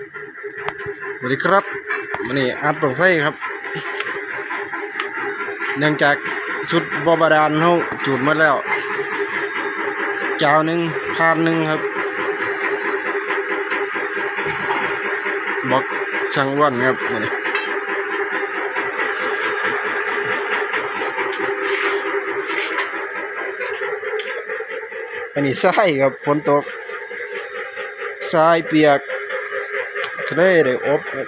สวัสดีครับวันนี้อัดปลงไฟครับ เนื่องจากสุดบอบาดาลเขาจูดมาแล้วเจ้าหนึ่งพานหนึ่งครับ บอกช่างวันครับวันนี้อันนี้ทรายครับฝนตกทรายเปียก ก็ได้ได้อบครับ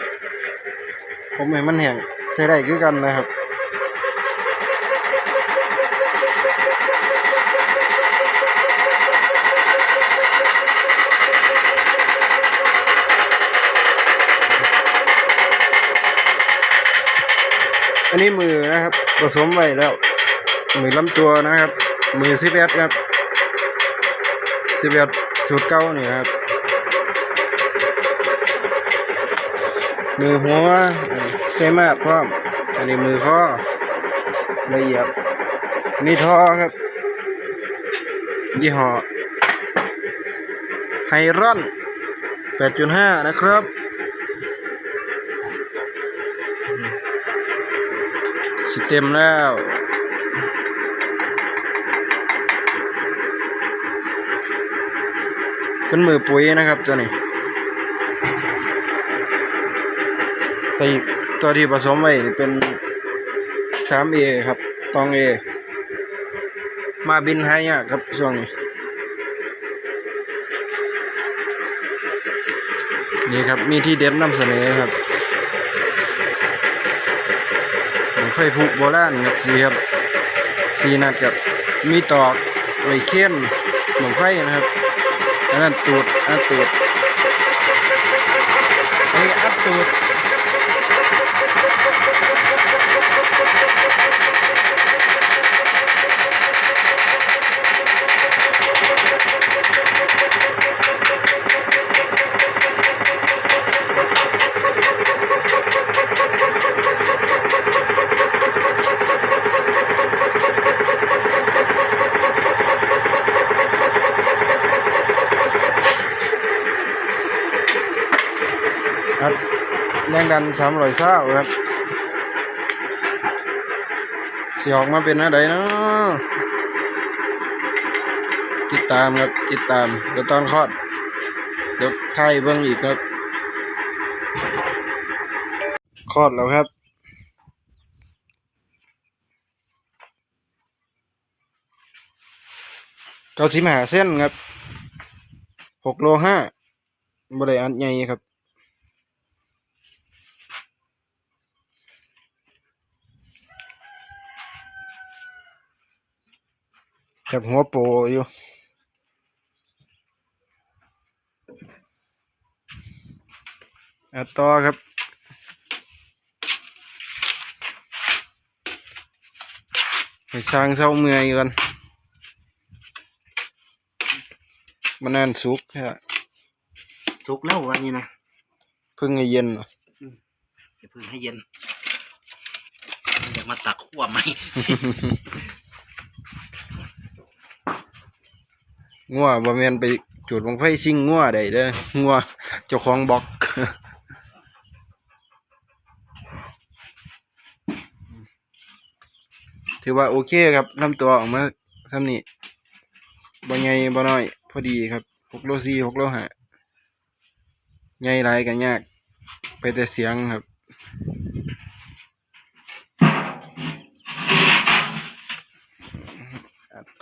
ผมให้มันแห้งใส่ได้คือกันนะครับอันนี้มือนะครับผสมไว้แล้ว มือลำตัวนะครับ มือสิบเอ็ดครับสิบเอ็ดสูตรเก้านี่ครับ มือหัวเซมาพร้อม อันนี้มือข้อละเอียดนี่ท่อครับ ยี่ห้อไฮรอน 8.5 นะครับ สิเต็มแล้วเป็นมือปุ๋ยนะครับตัวนี้ ตัวอีกตัวที่ผสมไว้เป็น 3A ครับ ตอง A มาบินหายากครับช่วงนี้ นี่ครับ มีที่เด็ดนำเสนอครับไฟผุโบราณครับสีครับสีนัดกับมีตอกไว้เข้มหนังไฟนะครับอันนั้นตูดอันตูดอันนี้อัดตูด ครับแรงดันสามร้อยเศร้าครับสิออกมาเป็นอะไรเนาะติดตามครับติดตามเดี๋ยวตอนคลอดเดี๋ยวไทยเบิ้งอีกครับคลอดแล้วครับเก้าสิบห้าเส้นครับหกโลห้าบริอันใหญ่ครับ แบบหัวโปอยู่อะต่อครับ ให้ช่างเศร้าเมื่อยกันมันนั่นสุกแค่สุกแล้ววันนี้นะเพิ่งให้เย็นเหรออย่าเพึ่งให้เย็นอยากมาตักขั้วไหม งัวบ่แมนไปจุดบังไฟซิ่งงัวได้เด้องัวเจ้าของบอกถือว่าโอเคครับลำตัวออกมาซ้ำนี้บ่ใหญ่บ่น้อย พอดีครับหกโลสี่หกโลห้าใหญ่หลายกันยาก ไปแต่เสียงครับ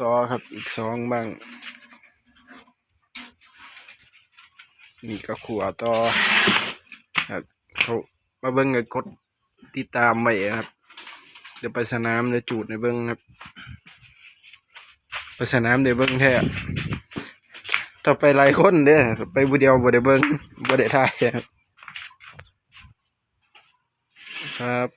ต่อครับอีกสองบ้าง นี่ก็ขัวต่อครับเขามาเบิ้งกับกดติดตามไว้ครับ เดี๋ยวไปสนามเดี๋ยวจูดในเบิ้งครับ ไปสนามเดี๋ยวเบิ้งแท้ถ้าไปหลายคนเด้อไปบุเดียวบ่ได้เบิ้งบ่ได้ถ่ายครับครับ